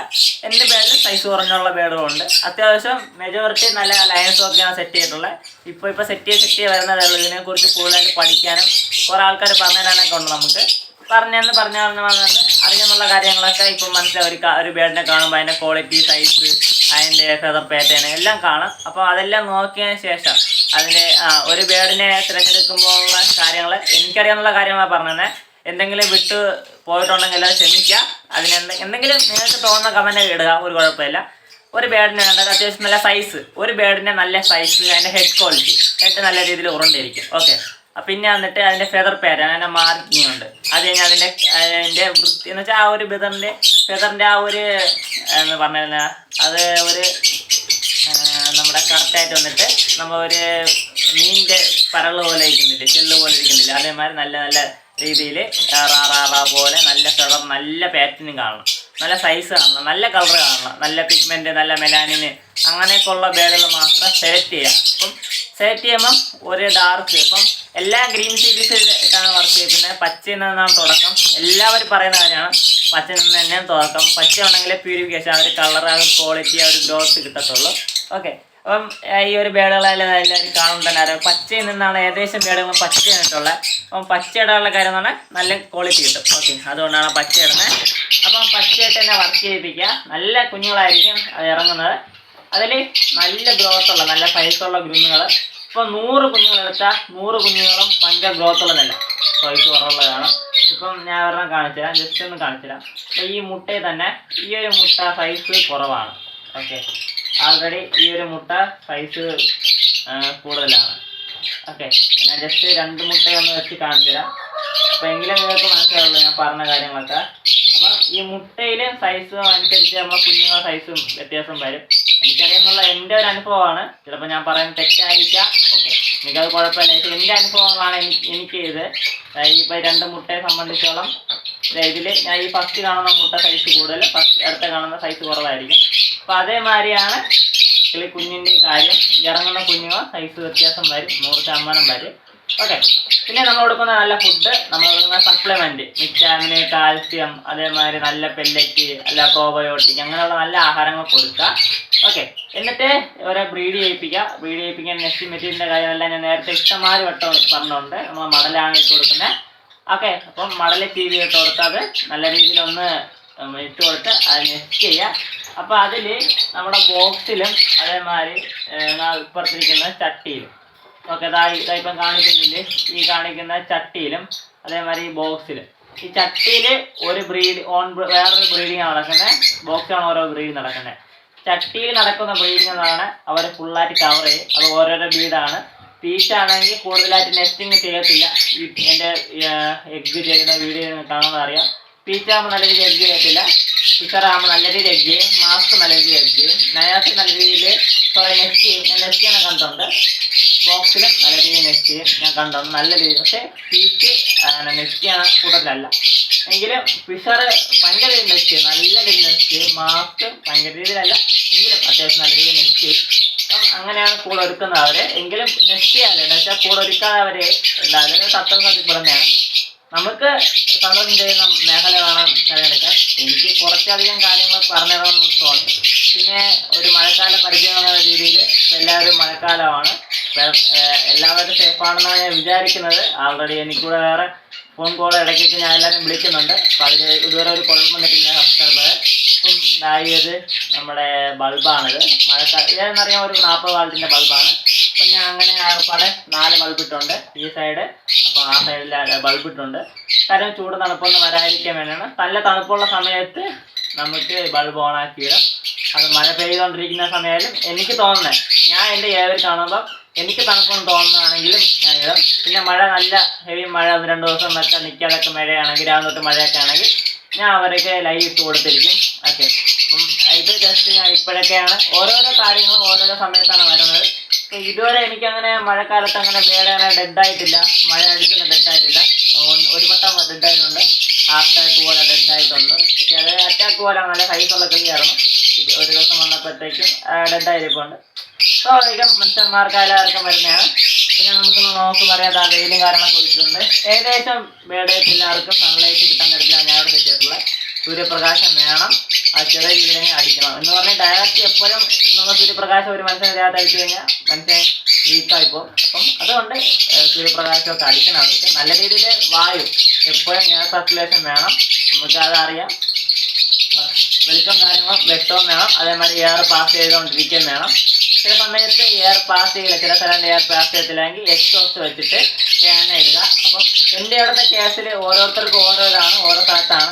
എന്റെ ബേഡിൽ സൈസ് കുറഞ്ഞുള്ള ബേഡുകളുണ്ട് അത്യാവശ്യം മെജോറിറ്റി നല്ല ലൈൻസും ഒക്കെയാണ് സെറ്റ് ചെയ്തിട്ടുള്ളത് ഇപ്പോൾ ഇപ്പോൾ സെറ്റ് ചെയ്ത് സെറ്റ് ചെയ്ത് വരുന്നതേ ഉള്ളൂ. ഇതിനെക്കുറിച്ച് കൂടുതലായിട്ട് പഠിക്കാനും കുറേ ആൾക്കാർ പറഞ്ഞു തരാനൊക്കെ ഉണ്ട് നമുക്ക്. പറഞ്ഞെന്ന് പറഞ്ഞു പറഞ്ഞു അറിയാനുള്ള കാര്യങ്ങളൊക്കെ ഇപ്പം മനസ്സിലാവും. ഒരു ഒരു ബേഡിനെ കാണുമ്പോൾ അതിന്റെ ക്വാളിറ്റി സൈസ് അതിന്റെ ഫെദർ പാറ്റേൺ എല്ലാം കാണാം. അപ്പോൾ അതെല്ലാം നോക്കിയതിന് ശേഷം അതിന്റെ ഒരു ബേഡിനെ തിരഞ്ഞെടുക്കുമ്പോൾ ഉള്ള കാര്യങ്ങൾ എനിക്കറിയാവുന്ന കാര്യങ്ങളാണ് പറഞ്ഞത് എന്തെങ്കിലും വിട്ട് പോയിട്ടുണ്ടെങ്കിൽ അത് ക്ഷമിക്കുക. അതിന് എന്തെങ്കിലും നിങ്ങൾക്ക് തോന്നുന്ന കമന്റ് ഇടുക. ഒരു കുഴപ്പമില്ല. ഒരു ബേഡിന് വേണ്ടത് അത്യാവശ്യം നല്ല സൈസ് ഒരു ബേഡിന്റെ നല്ല സൈസ് അതിന്റെ ഹെഡ് ക്വാളിറ്റി ഹെഡ് നല്ല രീതിയിൽ ഉറണ്ടിരിക്കും. ഓക്കെ പിന്നെ വന്നിട്ട് അതിന്റെ ഫെദർ പാറ്റേൺ അതിന്റെ മാർക്കിംഗ് ഉണ്ട് അത് കഴിഞ്ഞാൽ അതിന്റെ അതിന്റെ വൃത്തി എന്ന് വെച്ചാൽ ആ ഒരു ബെദറിന്റെ ഫെദറിന്റെ ആ ഒരു എന്ന് പറഞ്ഞാൽ അത് ഒരു നമ്മുടെ കറക്റ്റായിട്ട് വന്നിട്ട് നമ്മൾ ഒരു മീനിന്റെ പരൾ പോലെ ഇരിക്കുന്നില്ല ചെല്ല് പോലെ ഇരിക്കുന്നില്ല അതേമാതിരി നല്ല നല്ല രീതിയിൽ റാ റാ റാ പോലെ നല്ല കളർ നല്ല പാറ്റേണും കാണണം. നല്ല സൈസ് കാണണം നല്ല കളർ കാണണം നല്ല പിഗ്മെന്റ് നല്ല മെലാനിന് അങ്ങനെയൊക്കെ ഉള്ള ബേഡുകൾ മാത്രം സെലക്ട് ചെയ്യുക അപ്പം സെലക്ട് ചെയ്യുമ്പം ഒരു ഡാർക്ക് ഇപ്പം എല്ലാ ഗ്രീൻ സീരീസിലാണ് വർക്ക് ചെയ്യുന്നത്. പച്ചയിൽ നിന്നാണ് തുടക്കം. എല്ലാവരും പറയുന്ന കാര്യമാണ് പച്ച നിന്ന് തന്നെയാണ് തുടക്കം. പച്ച ഉണ്ടെങ്കിൽ പ്യൂരിഫിക്കേഷൻ ആ ഒരു കളർ ആ ഒരു ക്വാളിറ്റി ആ ഒരു ഗ്രോത്ത് കിട്ടത്തുള്ളൂ. ഓക്കെ അപ്പം ഈ ഒരു ബേഡുകളെല്ലാം എല്ലാവരും കാണും തന്നെ അറിയാം പച്ചയിൽ നിന്നാണ് ഏകദേശം ബേഡുകൾ പച്ച ഇട്ടുള്ളത് അപ്പം പച്ച ഇടാനുള്ള കാര്യം എന്ന് പറഞ്ഞാൽ നല്ല ക്വാളിറ്റി കിട്ടും. ഓക്കെ അതുകൊണ്ടാണ് പച്ച ഇടുന്നത്. അപ്പം പച്ചയായിട്ട് തന്നെ വർക്ക് ചെയ്യിപ്പിക്കുക. നല്ല കുഞ്ഞുങ്ങളായിരിക്കും അത് ഇറങ്ങുന്നത്. അതിൽ നല്ല ഗ്രോത്ത് ഉള്ള നല്ല സൈസുള്ള കുഞ്ഞുങ്ങൾ ഇപ്പോൾ നൂറ് കുഞ്ഞുങ്ങളെടുത്താൽ നൂറ് കുഞ്ഞുങ്ങളും ഭയങ്കര ഗ്രോത്ത് ഉള്ളതല്ല സൈസ് കുറവുള്ളതാണ്. ഇപ്പം ഞാൻ ഒരെണ്ണം കാണിച്ചു തരാം ജസ്റ്റ് ഒന്ന് കാണിച്ചു തരാം അപ്പോൾ ഈ മുട്ടയിൽ തന്നെ ഈ ഒരു മുട്ട സൈസ് കുറവാണ്. ഓക്കെ ആൾറെഡി ഈ ഒരു മുട്ട സൈസ് കൂടുതലാണ്. ഓക്കെ ഞാൻ ജസ്റ്റ് രണ്ട് മുട്ടയൊന്ന് വെച്ച് കാണിച്ചു തരാം അപ്പോൾ എങ്കിലും നിങ്ങൾക്ക് മനസ്സിലാവുള്ളൂ ഞാൻ പറഞ്ഞ കാര്യങ്ങളൊക്കെ. അപ്പം ഈ മുട്ടയിൽ സൈസും അനുസരിച്ച് നമ്മൾ കുഞ്ഞുങ്ങളുടെ സൈസും വ്യത്യാസം വരും. എനിക്കറിയാമെന്നുള്ള എന്റെ ഒരു അനുഭവമാണ്. ചിലപ്പോൾ ഞാൻ പറയാൻ തെറ്റായിരിക്കാം. ഓക്കെ എനിക്കത് കുഴപ്പമില്ല. പക്ഷേ എന്റെ അനുഭവങ്ങളാണ് എനിക്ക് ഇത് ഇപ്പോൾ രണ്ട് മുട്ടയെ സംബന്ധിച്ചോളം ഇതിൽ ഞാൻ ഈ ഫസ്റ്റ് കാണുന്ന മുട്ട സൈസ് കൂടുതൽ ഫസ്റ്റ് അടുത്ത കാണുന്ന സൈസ് കുറവായിരിക്കും. അപ്പോൾ അതേമാതിരിയാണ് കിളി കുഞ്ഞിന്റെ കാര്യം. ഇറങ്ങുന്ന കുഞ്ഞുങ്ങൾ സൈസ് വ്യത്യാസം വരും. നൂറ് ശതമാനം വരും. ഓക്കെ പിന്നെ നമ്മൾ കൊടുക്കുന്ന നല്ല ഫുഡ് നമ്മൾ കൊടുക്കുന്ന സപ്ലിമെന്റ് വിറ്റാമിന് കാൽസ്യം അതേമാതിരി നല്ല പെല്ലറ്റ് അല്ല പ്രോബയോട്ടിക് അങ്ങനെയുള്ള നല്ല ആഹാരങ്ങൾ കൊടുക്കുക. ഓക്കെ എന്നിട്ട് ഓരോ ബ്രീഡ് ചെയ്യിപ്പിക്കുക ബ്രീഡ് ചെയ്യിപ്പിക്കാൻ നെക്സ്റ്റ് മെറ്റീരിയലിന്റെ കാര്യമെല്ലാം ഞാൻ നേരത്തെ ഇഷ്ടമാതിരി വട്ടം പറഞ്ഞുകൊണ്ട് നമ്മൾ മടലാണ് ഇട്ട് കൊടുക്കുന്നത് ഓക്കെ അപ്പം മടലിൽ ടി വി ഇട്ട് കൊടുത്താൽ നല്ല രീതിയിലൊന്ന് ഇട്ട് കൊടുത്ത് അത് നെക്സ്റ്റ് ചെയ്യുക അപ്പോൾ അതിൽ നമ്മുടെ ബോക്സിലും അതേമാതിരി ഇപ്പുറത്തിരിക്കുന്ന ചട്ടിയിലും. ഓക്കെ ഇതാ ഇപ്പം കാണിക്കുന്നില്ലേ? ഈ കാണിക്കുന്ന ചട്ടിയിലും അതേമാതിരി ഈ ബോക്സിലും. ഈ ചട്ടിയിൽ ഒരു ബ്രീഡ് ഓൺ വേറൊരു ബ്രീഡിങ് നടക്കുന്നത് ബോക്സിലാണ് ഓരോ ബ്രീഡ് നടക്കുന്നത് ചട്ടിയിൽ നടക്കുന്ന ബ്രീഡിങ്ങാണ് അവർ ഫുള്ളായിട്ട് കവർ ചെയ്യും. അത് ഓരോരോ ബ്രീഡാണ് പീച്ചാണെങ്കിൽ കൂടുതലായിട്ട് നെസ്റ്റിങ് ചെയ്യത്തില്ല. ഈ എന്റെ എഗ്ഗ് ചെയ്യുന്ന വീഡിയോ കാണുന്നത് അറിയാം. പീച്ചാകുമ്പോൾ നല്ല രീതിയിൽ എഗ്ഗ് ചെയ്യത്തില്ല. ഫിഷറാകുമ്പോൾ നല്ല രീതിയിൽ എഗ്ഗ് ചെയ്യും. മാസ്ക് നല്ല രീതിയിൽ എഗ്ഗ് ചെയ്യും. നയാസ് നല്ല രീതിയിൽ സോറി നെസ്റ്റ് ചെയ്യും ഞാൻ നെസ്റ്റ് ചെയ്യാൻ കണ്ടിട്ടുണ്ട്. ബോക്സിലും നല്ല രീതിയിൽ നെസ്റ്റ് ചെയ്യും ഞാൻ കണ്ടിട്ടുണ്ട്. നല്ല രീതിയിൽ. പക്ഷേ പീച്ച് നെസ്റ്റ് ചെയ്യാൻ കൂട്ടത്തിലല്ല എങ്കിലും ഫിഷർ ഭയങ്കര നെസ്റ്റ് നല്ല രീതിയിൽ നെസ്റ്റ് മാസ്ക് ഭയങ്കര രീതിയിലല്ല എങ്കിലും അത്യാവശ്യം നല്ല രീതിയിൽ നെസ്റ്റ് അപ്പം അങ്ങനെയാണ് കൂടെ ഒരുക്കുന്നത് അവർ എങ്കിലും നെസ്റ്റ് ചെയ്യാതെ എന്ന് വെച്ചാൽ കൂടെ ഒരുക്കാതെ അവരെ ഉണ്ടാകുന്നത് തത്വം തന്നെയാണ് നമുക്ക് സന്തോഷം ചെയ്യുന്ന മേഖല വേണം തിരഞ്ഞെടുക്കാൻ. എനിക്ക് കുറച്ചധികം കാര്യങ്ങൾ പറഞ്ഞതെന്ന് തോന്നി. പിന്നെ ഒരു മഴക്കാല പരിചയം എന്ന രീതിയിൽ എല്ലാവരും മഴക്കാലമാണ്. എല്ലാവരും സേഫാണെന്നാണ് ഞാൻ വിചാരിക്കുന്നത്. ആൾറെഡി എനിക്കൂടെ വേറെ ഫോൺ കോൾ ഇടയ്ക്കൊക്കെ ഞാൻ എല്ലാവരും വിളിക്കുന്നുണ്ട്. അപ്പം അതിൽ ഇതുവരെ ഒരു കുഴപ്പം വന്നിട്ടില്ല സബ്സ്ക്രൈബർ ഇപ്പം ഇതായത് നമ്മുടെ ബൾബാണിത്. മഴക്കാലം ഇതെന്നറിയാം ഒരു നാൽപ്പത് വാൾട്ടിന്റെ ബൾബാണ്. അപ്പം ഞാൻ അങ്ങനെ ആർപ്പാടെ നാല് ബൾബ് ഇട്ടുണ്ട് ഈ സൈഡ്. അപ്പോൾ ആ സൈഡിൽ ബൾബ് ഇട്ടുണ്ട് കാരണം ചൂട് തണുപ്പൊന്നും വരാതിരിക്കാൻ വേണ്ടിയാണ്. നല്ല തണുപ്പുള്ള സമയത്ത് നമുക്ക് ബൾബ് ഓൺ ആക്കിയിടും അത് മഴ പെയ്തുകൊണ്ടിരിക്കുന്ന സമയമായാലും എനിക്ക് തോന്നുന്നത് ഞാൻ എന്റെ ഏവർ കാണുമ്പോൾ എനിക്ക് തണുപ്പൊന്നും തോന്നുന്നതാണെങ്കിലും ഞാൻ ഇടും പിന്നെ മഴ നല്ല ഹെവി മഴ ഒന്ന് രണ്ട് ദിവസം ഒക്കെ നിൽക്കാതൊക്കെ മഴയാണെങ്കിൽ രാവിലെ തൊട്ട് മഴയൊക്കെ ആണെങ്കിൽ ഞാൻ അവരൊക്കെ ലൈവ് ഇട്ട് കൊടുത്തിരിക്കും. ഓക്കെ അപ്പം ഇത് ജസ്റ്റ് ഞാൻ ഇപ്പോഴൊക്കെയാണ് ഓരോരോ കാര്യങ്ങളും ഓരോരോ സമയത്താണ് വരുന്നത്. ഇതുവരെ എനിക്ക് അങ്ങനെ മഴക്കാലത്ത് അങ്ങനെ വേറെ അങ്ങനെ ഡെഡ് ആയിട്ടില്ല. മഴ അടിക്കുന്ന ഡെഡായിട്ടില്ല ഒരു വട്ടം ഡെഡായിട്ടുണ്ട് ഹാർട്ട് അറ്റാക്ക് പോലെ ഡെഡായിട്ടുണ്ട് പക്ഷേ അത് അറ്റാക്ക് പോലെ നല്ല ഹൈസുള്ള കളിയായിരുന്നു. ഒരു ദിവസം വന്നപ്പോഴത്തേക്കും ഡെഡ് ആയിരിപ്പുണ്ട്. സ്വാഭാവികം മനുഷ്യന്മാർക്ക് എല്ലാവർക്കും വരുന്നതാണ്. പിന്നെ നമുക്ക് നോക്കി പറയാതെ വെയിലും കാരണം കുഴിച്ചിട്ടുണ്ട് ഏകദേശം വേടേറ്റ് എല്ലാവർക്കും സൺലൈറ്റ് കിട്ടാൻ തരത്തിലാണ് ഞാൻ ഇവിടെ വെച്ചിട്ടുള്ളത്. സൂര്യപ്രകാശം വേണം. ആ ചെറിയ ജീവനെ അടിക്കണം. എന്ന് പറഞ്ഞാൽ ഡയറക്റ്റ് എപ്പോഴും നമ്മൾ സൂര്യപ്രകാശം ഒരു മനുഷ്യനെ ദേഹത്ത് അടിച്ചു കഴിഞ്ഞാൽ മനുഷ്യൻ പോകും അപ്പം അതുകൊണ്ട് സൂര്യപ്രകാശമൊക്കെ അടിക്കണം അവർക്ക്. നല്ല രീതിയിൽ വായു. എപ്പോഴും എയർ സർക്കുലേഷൻ വേണം. നമുക്ക് അതറിയാം വെളിച്ചം കാര്യങ്ങളും വ്യക്തവും വേണം. അതേമാതിരി എയർ പാസ് ചെയ്തുകൊണ്ടിരിക്കുകയും വേണം. ചില സമയത്ത് എയർ പാസ് ചെയ്യില്ല. ചില സ്ഥലം എയർ പാസ് ചെയ്യത്തില്ലെങ്കിൽ എക്സോസ്റ്റ് വെച്ചിട്ട് ക്യാൻ ഇടുക. അപ്പം എന്റെ അവിടുത്തെ കേസിൽ ഓരോരുത്തർക്കും ഓരോരാണ് ഓരോ സ്ഥലത്താണ്.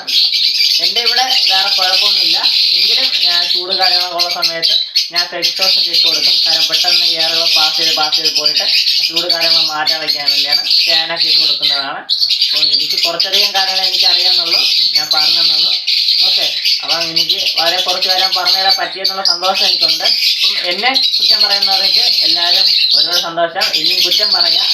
എന്റെ ഇവിടെ വേറെ കുഴപ്പമൊന്നുമില്ല. എങ്കിലും ചൂട് കാര്യങ്ങളുള്ള സമയത്ത് ഞാൻ ടെക്സ്റ്റോസ് ഒക്കെ ഇട്ട് കൊടുക്കും. കാരണം പെട്ടെന്ന് ഏറുകൾ പാസ് ചെയ്ത് പാസ് ചെയ്ത് പോയിട്ട് ചൂട് കാര്യങ്ങൾ മാറ്റാൻ വയ്ക്കാൻ വേണ്ടിയാണ് ഫാനൊക്കെ ഇട്ട് കൊടുക്കുന്നതാണ്. അപ്പോൾ എനിക്ക് കുറച്ചധികം കാര്യങ്ങൾ എനിക്ക് അറിയാമെന്നുള്ളൂ ഞാൻ പറഞ്ഞെന്നുള്ളൂ. ഓക്കെ അപ്പം എനിക്ക് വളരെ കുറച്ച് കാര്യം പറഞ്ഞു തരാൻ പറ്റിയെന്നുള്ള സന്തോഷം എനിക്കുണ്ട്. എന്നെ കുറ്റം പറയുന്നവർക്ക് എല്ലാവരും ഒരുപാട് സന്തോഷം. ഇനിയും കുറ്റം പറയാം.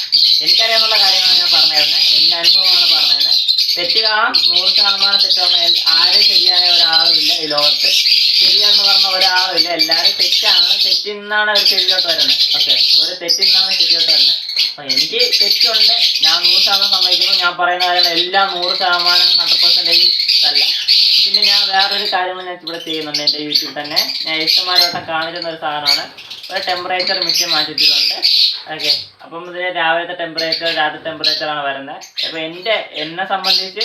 എനിക്കറിയാവുന്ന കാര്യമാണ് ഞാൻ പറഞ്ഞിരുന്നത് എന്റെ അനുഭവമാണ് പറഞ്ഞത് തെറ്റ് കാണാം നൂറ് ശതമാനം തെറ്റാണ് ആരും ശരിയായ ഒരാളുമില്ല ഈ ലോകത്ത്. ശരിയാന്ന് പറഞ്ഞ ഒരാളുമില്ല. എല്ലാവരും തെറ്റാണ്. തെറ്റിൽ നിന്നാണ് അവർ ശരിയോട്ട് വരുന്നത്. ഓക്കെ. ഒരു തെറ്റിൽ നിന്നാണ് ശരിയോട്ട് വരുന്നത്. അപ്പൊ എനിക്ക് തെറ്റുണ്ട്. ഞാൻ നൂറ് ശതമാനം സമ്മതിക്കുന്നു. ഞാൻ പറയുന്ന കാര്യങ്ങൾ എല്ലാം നൂറ് ശതമാനം ഹൺഡ്രഡ് പെർസെന്റേജ് അല്ല പിന്നെ ഞാൻ വേറൊരു കാര്യം ഞാൻ ഇവിടെ ചെയ്യുന്നുണ്ട്. എന്റെ യൂട്യൂബ് തന്നെ. ഞാൻ ഇഷ്ടമാരോട്ടം കാണിക്കുന്ന ഒരു സാധനമാണ്. ഒരു ടെമ്പറേച്ചർ മിക്സ് മാറ്റിയിട്ടുണ്ട് ഓക്കെ അപ്പം ഇതിൽ രാവിലത്തെ ടെമ്പറേച്ചർ രാത്രി ടെമ്പറേച്ചറാണ് വരുന്നത്. അപ്പോൾ എന്റെ എന്നെ സംബന്ധിച്ച്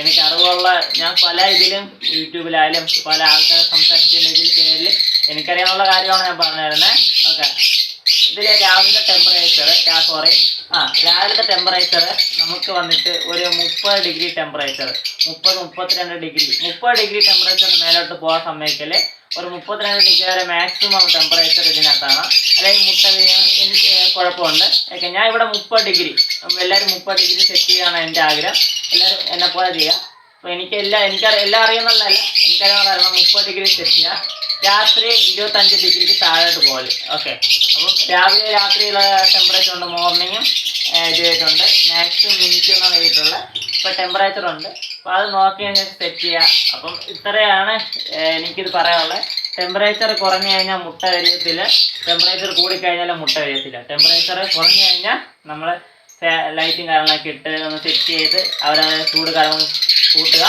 എനിക്ക് അറിവുള്ള ഞാൻ പല ഇതിലും യൂട്യൂബിലായാലും പല ആൾക്കാർ സംസാരിക്കുന്ന ഇതിൽ പേരിൽ എനിക്കറിയാനുള്ള കാര്യമാണ് ഞാൻ പറഞ്ഞു തരുന്നത് ഓക്കെ ഇതിലെ രാവിലത്തെ ടെമ്പറേച്ചർ സോറി ആ രാവിലത്തെ ടെമ്പറേച്ചർ നമുക്ക് വന്നിട്ട് ഒരു മുപ്പത് ഡിഗ്രി ടെമ്പറേച്ചർ മുപ്പത് മുപ്പത്തിരണ്ട് ഡിഗ്രി മുപ്പത് ഡിഗ്രി ടെമ്പറേച്ചർ മേലോട്ട് പോകാൻ സമയത്തിൽ ഒരു മുപ്പത്തിരണ്ട് ഡിഗ്രി വരെ മാക്സിമം ടെമ്പറേച്ചർ ഇതിനകത്താണ്. അല്ലെങ്കിൽ മുട്ട എനിക്ക് കുഴപ്പമുണ്ട്. ഓക്കെ ഞാൻ ഇവിടെ മുപ്പത് ഡിഗ്രി എല്ലാവരും മുപ്പത് ഡിഗ്രി സെറ്റ് ചെയ്യാണ് എന്റെ ആഗ്രഹം. എല്ലാവരും എന്നെപ്പോലെ പോലെ ചെയ്യുക അപ്പോൾ എനിക്ക് എല്ലാ എനിക്ക് എല്ലാം അറിയുന്നതല്ല. എനിക്കറിയാൻ കാരണം മുപ്പത് ഡിഗ്രി തെറ്റിയ രാത്രി ഇരുപത്തഞ്ച് ഡിഗ്രിക്ക് താഴോട്ട് പോകൽ. ഓക്കെ അപ്പം രാവിലെ രാത്രിയുള്ള ടെമ്പറേച്ചർ ഉണ്ട് മോർണിംഗും ഇതായിട്ടുണ്ട് മാക്സിമം മിനിറ്റ് എന്നാണ് ചെയ്തിട്ടുള്ളത് ഇപ്പോൾ ടെമ്പറേച്ചർ ഉണ്ട്. അപ്പോൾ അത് നോക്കി ശേഷം സെറ്റ് ചെയ്യുക അപ്പം ഇത്രയാണ് എനിക്കിത് പറയാനുള്ളത്. ടെമ്പറേച്ചർ കുറഞ്ഞു കഴിഞ്ഞാൽ മുട്ട വരികത്തില്ല ടെമ്പറേച്ചർ കൂടിക്കഴിഞ്ഞാൽ മുട്ട വരികത്തില്ല ടെമ്പറേച്ചർ കുറഞ്ഞു കഴിഞ്ഞാൽ നമ്മൾ ലൈറ്റും കാര്യങ്ങളൊക്കെ ഇട്ട് ഒന്ന് സെറ്റ് ചെയ്ത് അവരത് ചൂട് കാര്യങ്ങൾ കൂട്ടുക.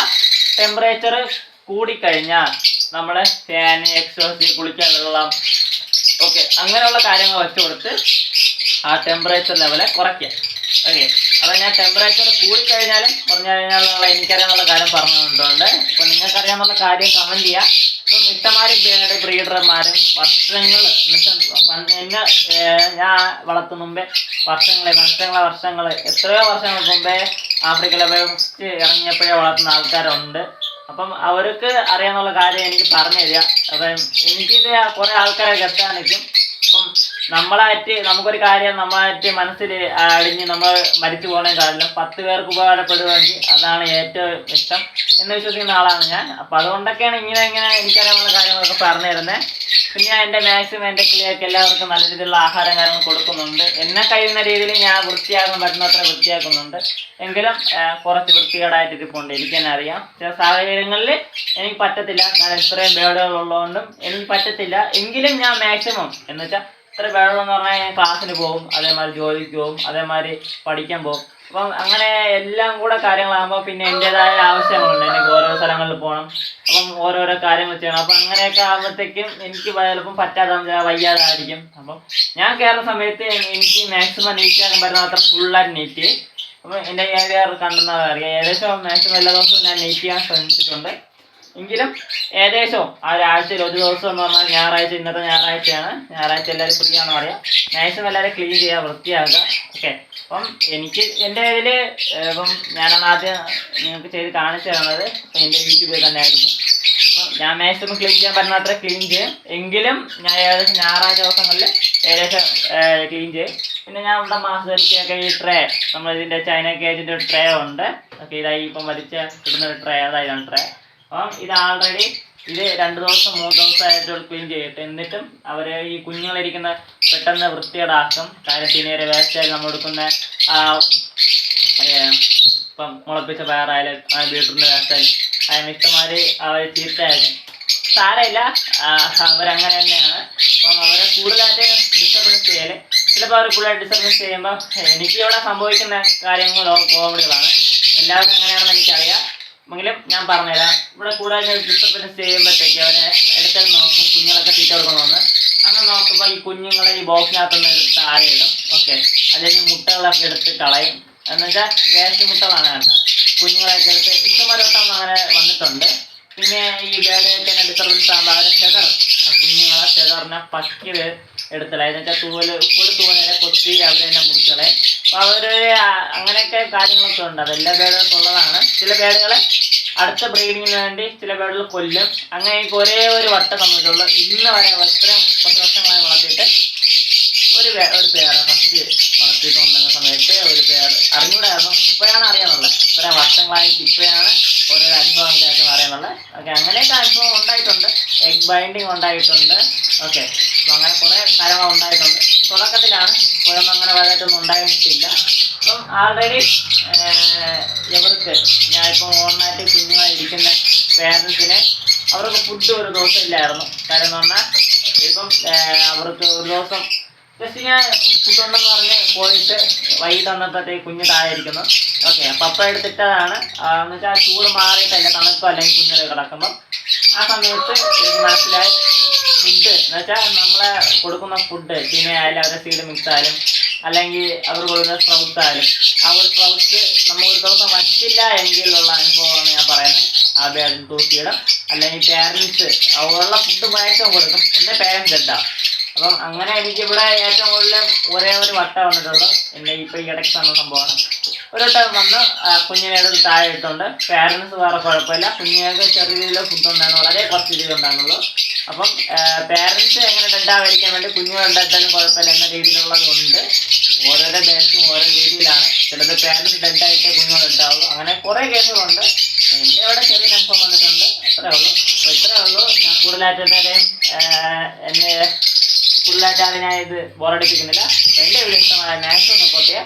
ടെമ്പറേച്ചർ കൂടിക്കഴിഞ്ഞാൽ നമ്മൾ ഫാൻ എക്സോസി കുളിക്കാൻ വെള്ളം ഓക്കെ അങ്ങനെയുള്ള കാര്യങ്ങൾ വെച്ച് കൊടുത്ത് ആ ടെമ്പറേച്ചർ ലെവൽ കുറയ്ക്കുക. ഓക്കെ അപ്പോൾ ഞാൻ ടെമ്പറേച്ചർ കൂടിക്കഴിഞ്ഞാലും കുറഞ്ഞു കഴിഞ്ഞാൽ എനിക്കറിയാമെന്നുള്ള കാര്യം പറഞ്ഞുകൊണ്ടുണ്ട് അപ്പോൾ നിങ്ങൾക്കറിയാമെന്നുള്ള കാര്യം കമന്റ് ചെയ്യുക ഇപ്പം ഇഷ്ടമാരും ബ്രീഡർമാരും വർഷങ്ങൾ എന്നെ ഞാൻ വളർത്തും മുമ്പേ വർഷങ്ങളെ വർഷങ്ങളെ വർഷങ്ങൾ എത്രയോ വർഷങ്ങൾക്ക് മുമ്പേ ആഫ്രിക്കയിലെ ഫസ്റ്റ് ഇറങ്ങിയപ്പോഴേ വളർത്തുന്ന ആൾക്കാരുണ്ട്. അപ്പം അവർക്ക് അറിയാന്നുള്ള കാര്യം എനിക്ക് പറഞ്ഞു തരിക അപ്പം എനിക്കിത് കുറേ ആൾക്കാരെ എത്താൻ അപ്പം നമ്മളായിട്ട് നമുക്കൊരു കാര്യം നമ്മളായിട്ട് മനസ്സിൽ അടിഞ്ഞ് നമ്മൾ മരിച്ചു പോകുന്നതിനെക്കാളും പത്ത് പേർക്ക് ഉപകാരപ്പെടുകയെങ്കിൽ അതാണ് ഏറ്റവും ഇഷ്ടം എന്ന് വിശ്വസിക്കുന്ന ആളാണ് ഞാൻ. അപ്പം അതുകൊണ്ടൊക്കെയാണ് ഇങ്ങനെ ഇങ്ങനെ എനിക്കറിയാവുന്ന കാര്യങ്ങളൊക്കെ പറഞ്ഞു തരുന്നത് പിന്നെ ഞാൻ എന്റെ മാക്സിമം എന്റെ കിളിയൊക്കെ എല്ലാവർക്കും നല്ല രീതിയിലുള്ള ആഹാരം കാര്യങ്ങൾ കൊടുക്കുന്നുണ്ട്. എന്നെ കഴിയുന്ന രീതിയിൽ ഞാൻ വൃത്തിയാക്കാൻ പറ്റുന്നത്ര വൃത്തിയാക്കുന്നുണ്ട്. എങ്കിലും കുറച്ച് വൃത്തികേടായിട്ട് ഇരിപ്പുണ്ട്. എനിക്ക് തന്നെ അറിയാം. ചില സാഹചര്യങ്ങളിൽ എനിക്ക് പറ്റത്തില്ല. കാരണം ഇത്രയും ബേഡുകൾ ഉള്ളതുകൊണ്ടും എനിക്ക് പറ്റത്തില്ല. എങ്കിലും ഞാൻ മാക്സിമം എന്ന് വെച്ചാൽ ഇത്ര എന്ന് പറഞ്ഞാൽ ഞാൻ ക്ലാസ്സിന് പോകും അതേമാതിരി ജോലിക്ക് പോകും അതേമാതിരി പഠിക്കാൻ പോകും അപ്പം അങ്ങനെ എല്ലാം കൂടെ കാര്യങ്ങളാകുമ്പോൾ പിന്നെ എന്റെതായ ആവശ്യങ്ങളുണ്ട് എനിക്ക് ഓരോ സ്ഥലങ്ങളിൽ പോകണം അപ്പം ഓരോരോ കാര്യങ്ങൾ ചെയ്യണം അപ്പം അങ്ങനെയൊക്കെ ആകുമ്പോഴത്തേക്കും എനിക്ക് ചിലപ്പം പറ്റാതെ വയ്യാതായിരിക്കും അപ്പം ഞാൻ കയറുന്ന സമയത്ത് എനിക്ക് മാക്സിമം നീറ്റാക്കാൻ പറ്റുന്ന അത്ര ഫുള്ളായിട്ട് നീറ്റ് അപ്പം എന്റെ ഏരിയ കണ്ടെന്നാൽ അറിയാം ഏകദേശം മാക്സിമം എല്ലാ ദിവസവും ഞാൻ നീറ്റ് ചെയ്യാൻ ശ്രമിച്ചിട്ടുണ്ട് എങ്കിലും ഏകദേശം ആ ഒരാഴ്ചയിൽ ഒരു ദിവസം എന്ന് പറഞ്ഞാൽ ഞായറാഴ്ച ഇന്നത്തെ ഞായറാഴ്ചയാണ്. ഞായറാഴ്ച എല്ലാവരും ഫ്രീ ആണെന്ന് പറയാം. മാക്സിമം എല്ലാവരും ക്ലീൻ ചെയ്യുക വൃത്തിയാക്കുക. ഓക്കെ അപ്പം എനിക്ക് എന്റെ ഇതിൽ ഇപ്പം ഞാനാണ് ആദ്യം നിങ്ങൾക്ക് ചെയ്ത് കാണിച്ചു തരുന്നത് എന്റെ യൂട്യൂബിൽ തന്നെ ആയിരിക്കും. അപ്പം ഞാൻ മാക്സിമം ക്ലീൻ ചെയ്യാൻ പറ്റുന്നത്ര ക്ലീൻ ചെയ്യും. എങ്കിലും ഞാൻ ഏകദേശം ഞായറാഴ്ച ദിവസങ്ങളിൽ ഏകദേശം ക്ലീൻ ചെയ്യും. പിന്നെ ഞാൻ ഇവിടെ മാസത്തിലൊക്കെ ഈ ട്രേ നമ്മളിതിന്റെ ചൈന കേജിന്റെ ഒരു ട്രേ ഉണ്ട്. ഓക്കെ ഇതായി ഇപ്പം വലിച്ച ഇടുന്ന ഒരു ട്രേ അതായതാണ് ട്രേ അപ്പം ഇത് ആൾറെഡി ഇത് രണ്ട് ദിവസം മൂന്ന് ദിവസമായിട്ട് ക്ലീൻ ചെയ്തിട്ട് എന്നിട്ടും അവർ ഈ കുഞ്ഞുങ്ങളിരിക്കുന്ന പെട്ടെന്ന് വൃത്തികേടാക്കും. കാര്യം തീനേരെ വേസ്റ്റായി നമ്മൾ എടുക്കുന്ന ഇപ്പം മുളപ്പിച്ച പയറായാലും ബീട്രൂട്ടിന്റെ വേസ്റ്റായാലും അതിന് ഇഷ്ടമാതിരി അവർ തീർച്ചയായാലും സാരമില്ല. അവരങ്ങനെ തന്നെയാണ്. അപ്പം അവരെ കൂടുതലായിട്ട് ഡിസ്റ്റർബൻസ് ചെയ്യൽ. ചിലപ്പോൾ അവർ കൂടുതലായിട്ട് ഡിസ്റ്റർബൻസ് ചെയ്യുമ്പോൾ എനിക്ക് ഇവിടെ സംഭവിക്കുന്ന കാര്യങ്ങളോ കോമഡികളാണ് എല്ലാവരും അങ്ങനെയാണെന്ന് എനിക്കറിയാം. എങ്കിലും ഞാൻ പറഞ്ഞുതരാം. ഇവിടെ കൂടുതൽ ഡിസ്റ്റർബൻസ് ചെയ്യുമ്പോഴത്തേക്ക് അവരെ എടുത്തെടുത്ത് നോക്കും കുഞ്ഞുങ്ങളൊക്കെ തീറ്റ കൊടുക്കണമെന്ന്. അങ്ങനെ നോക്കുമ്പോൾ ഈ കുഞ്ഞുങ്ങളെ ഈ ബോക്സിനകത്തുനിന്ന് എടുത്ത് താഴെ ഇടും. ഓക്കെ അല്ലെങ്കിൽ മുട്ടകളൊക്കെ എടുത്ത് കളയും. എന്നുവെച്ചാൽ വേസ്റ്റ് മുട്ടകളാണ് വേണ്ട കുഞ്ഞുങ്ങളെയൊക്കെ എടുത്ത് ഇഷ്ടംപോലെ അങ്ങനെ വന്നിട്ടുണ്ട്. പിന്നെ ഈ ബേഡൊക്കെ എടുത്തുള്ള ആകുമ്പോൾ ഷെഗർ കുഞ്ഞുങ്ങളെ ചെതറിനെ പക്കിയത് എടുത്തളെ എന്ന് വെച്ചാൽ തൂവൽ ഒരു തൂവലെ കൊത്തി അവരെന്നെ മുറിച്ചളെ അപ്പോൾ അവർ അങ്ങനെയൊക്കെ കാര്യങ്ങളൊക്കെ ഉണ്ട്. അതെല്ലാ ബേഡുകൾക്കും ഉള്ളതാണ്. ചില ബേഡുകളെ അടുത്ത ബ്രീഡിങ്ങിന് വേണ്ടി ചില ബേഡുകൾ കൊല്ലും. അങ്ങനെ ഒരേ ഒരു വട്ടം നമ്മളുള്ളൂ ഇന്ന് വരെ വസ്ത്രം കുറച്ച് വളർത്തിയിട്ട് ഒരു ഒരു പേര് ഫസ്റ്റ് വളർത്തിയിട്ടുണ്ടെന്ന സമയത്ത് ഒരു പേര്. അറിഞ്ഞൂടായിരുന്നു. ഇപ്പോഴാണ് അറിയാനുള്ളത്. ഇത്ര വർഷങ്ങളായിട്ട് ഇപ്പോഴാണ് ഓരോ അനുഭവം കേൾക്കുന്ന അറിയാനുള്ളത്. ഓക്കെ അങ്ങനെയൊക്കെ അനുഭവം ഉണ്ടായിട്ടുണ്ട്. എഗ് ബൈൻഡിങ് ഉണ്ടായിട്ടുണ്ട്. ഓക്കെ അപ്പം അങ്ങനെ കുറേ കാര്യങ്ങൾ ഉണ്ടായിട്ടുണ്ട്. തുടക്കത്തിലാണ്. ഇപ്പോഴൊന്നും അങ്ങനെ വലുതായിട്ടൊന്നും ഉണ്ടായിട്ടില്ല. അപ്പം ആൾറെഡി ഇവർക്ക് ഞാൻ ഇപ്പോൾ ഓൺലൈനായിട്ട് കുഞ്ഞുമായിരിക്കുന്ന പേരൻസിന് അവർക്ക് ഫുഡ് ഒരു ദിവസം ഇല്ലായിരുന്നു. കാര്യം എന്ന് പറഞ്ഞാൽ ഇപ്പം അവർക്ക് ഒരു ദിവസം ജസ്റ്റ് ഞാൻ ഫുഡ് ഉണ്ടെന്ന് പറഞ്ഞ് പോയിട്ട് വൈകിട്ട് വന്നപ്പോഴത്തേക്ക് കുഞ്ഞ് താഴെയിരിക്കുന്നു. ഓക്കെ അപ്പം അപ്പം എടുത്തിട്ടതാണ്. എന്ന് വെച്ചാൽ ചൂട് മാറിയിട്ടല്ല തണുപ്പ് അല്ലെങ്കിൽ കുഞ്ഞിൽ കിടക്കുമ്പോൾ ആ സമയത്ത് എനിക്ക് മനസ്സിലായി ഫുഡ് എന്ന് വെച്ചാൽ നമ്മളെ കൊടുക്കുന്ന ഫുഡ് ചീനയായാലും അവരുടെ സീഡ് മിക്സ് ആയാലും അല്ലെങ്കിൽ അവർ കൊടുക്കുന്ന സ്പ്രൗട്ട്സ് ആയാലും ആ ഒരു സ്പ്രൗട്ട്സ് നമ്മൾ ഒരു ദിവസം വറ്റില്ല എങ്കിലുള്ള അനുഭവമാണ് ഞാൻ പറയുന്നത്. ആദ്യം തൂക്കിയിടും. അല്ലെങ്കിൽ പേരൻസ് ഉള്ള ഫുഡ് മാക്സിമം കൊടുക്കും. എന്റെ പേരൻസ് എന്താ അപ്പം അങ്ങനെ എനിക്കിവിടെ ഏറ്റവും കൂടുതൽ ഒരേ ഒരു വട്ടം വന്നിട്ടുള്ളൂ. എന്റെ ഇപ്പോൾ ഈ ഇടയ്ക്ക് തന്ന സംഭവമാണ്. ഒരു വട്ടം വന്ന് കുഞ്ഞിനെ എടുത്ത് താഴെ ഇട്ടുണ്ട്. പേരൻസ് വേറെ കുഴപ്പമില്ല. കുഞ്ഞുങ്ങൾക്ക് ചെറിയ രീതിയിൽ ഫുഡ് ഉണ്ടാകുന്നു വളരെ കുറച്ച് രീതിയിൽ ഉണ്ടാകുന്നുള്ളൂ അപ്പം പേരൻസ് എങ്ങനെ ഡെഡാവാതിരിക്കാൻ വേണ്ടി കുഞ്ഞുങ്ങൾ ഡെഡാലും കുഴപ്പമില്ല എന്ന രീതിയിലുള്ളതുണ്ട് ഓരോരോ ബേസും ഓരോ രീതിയിലാണ്. ചിലത് പേരൻസ് ഡെഡായിട്ടേ കുഞ്ഞുങ്ങൾ ഉണ്ടാവുള്ളൂ അങ്ങനെ കുറേ കേസുകളുണ്ട് എന്റെ അവിടെ ചെറിയ അനുഭവം വന്നിട്ടുണ്ട്. അത്രേ ഉള്ളൂ. ഇത്രേ ഉള്ളൂ. ഞാൻ കൂടുതലായിട്ട് എന്തായാലും എന്നെ കൂടുതലായിട്ട് അതിനെ ഇത് ബോറടിപ്പിക്കുന്നില്ല. എന്റെ ഒരു ഇഷ്ടമായ മാത്സ് ഒന്ന് പൊട്ടിയ.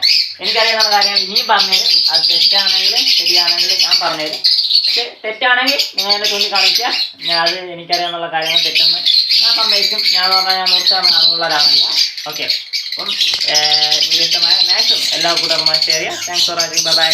എനിക്കറിയാവുന്ന കാര്യം ഇനിയും പറഞ്ഞുതരും അത് തെറ്റാണെങ്കിലും ശരിയാണെങ്കിലും ഞാൻ പറഞ്ഞുതരും പക്ഷെ തെറ്റാണെങ്കിൽ നിങ്ങൾ എന്നെ ചൂണ്ടിക്കാണിക്കുക. ഞാൻ അത് എനിക്കറിയാവുന്ന കാര്യങ്ങൾ തെറ്റെന്ന് ഞാൻ സമ്മതിക്കും. ഞാൻ പറഞ്ഞാൽ ഞാൻ നൂറ് ശതമാനം അറിവുള്ള ഒരാളല്ല. ഓക്കെ അപ്പം വീഡിയോ ഇഷ്ടമായ മാത്സും എല്ലാ കൂട്ടർമാരും ഷെയർ ചെയ്യുക thanks for watching bye bye